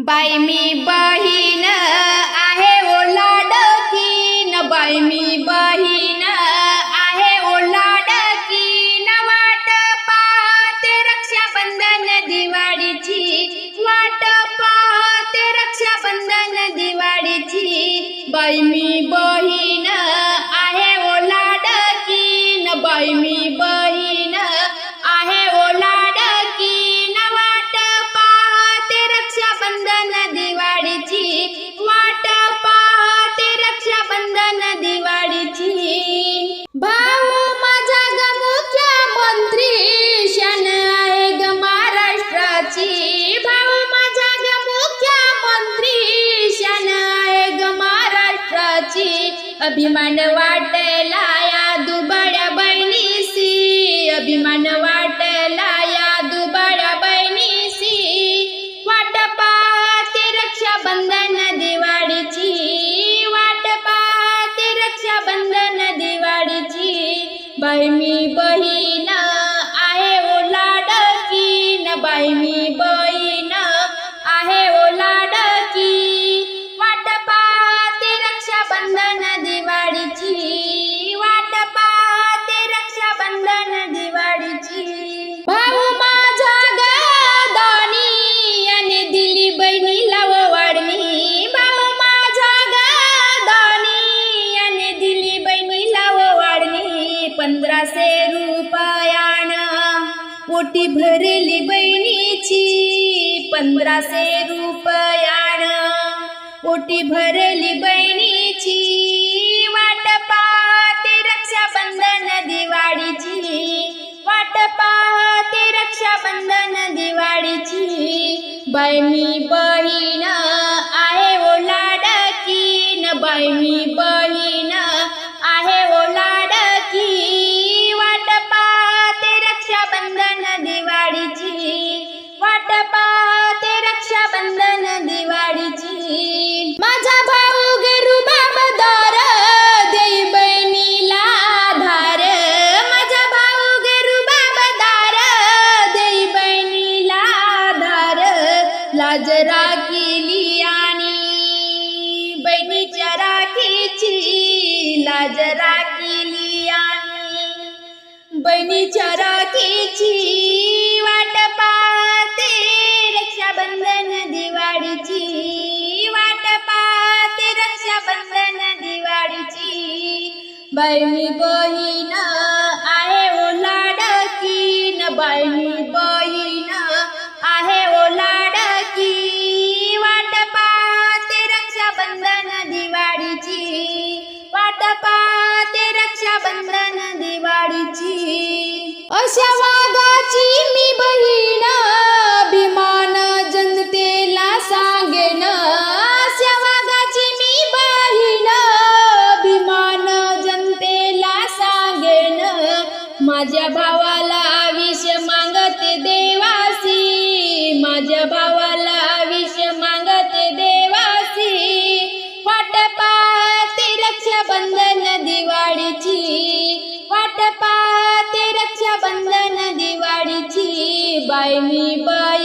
बाई मी बहीण आहे ओ लाडकीन. बाई मी बहीण आहे ओ लाडकीन. वाट पाहते रक्षाबंधन दिवाळीची. वाट पाहते रक्षाबंधन दिवाळीची. बाई मी बहीण अभिमान वाटला या दुबड्या बहिणीसी अभिमान वाटला या दुबड्या बहिणीसी वाट पाहते रक्षाबंधन दिवाळीची. वाट पाहते रक्षाबंधन दिवाळीची. बाई मी बहीण आहे ओ लाडकी न बाई मी ब पंधराशे रुपयाण पोटी भरली बहिणीची पंधराशे रुपयाण पोटी भरली बहिणीची वाट पाहते रक्षाबंधन दिवाळीची. वाट पाहते रक्षाबंधन दिवाळीची. बहिणी बहीण आहे ओ लाडकी न बहिणी राखीची लाज राखिली आम्ही. बहिणीच्या राखीची वाट पाहते. रक्षाबंधन दिवाळीची वाट पाहते. रक्षाबंधन दिवाळीची. बहिणी मी बहीण वाट पाहते रक्षाबंधन दिवाळीची. अशा वाघाची मी बहीण अभिमान जनतेला सांगेन. अशा वाघाची मी बहीण अभिमान जनतेला सांगेन. माझ्या भावाला पाहते रक्षाबंधन दिवाळीची बाई मी बहीण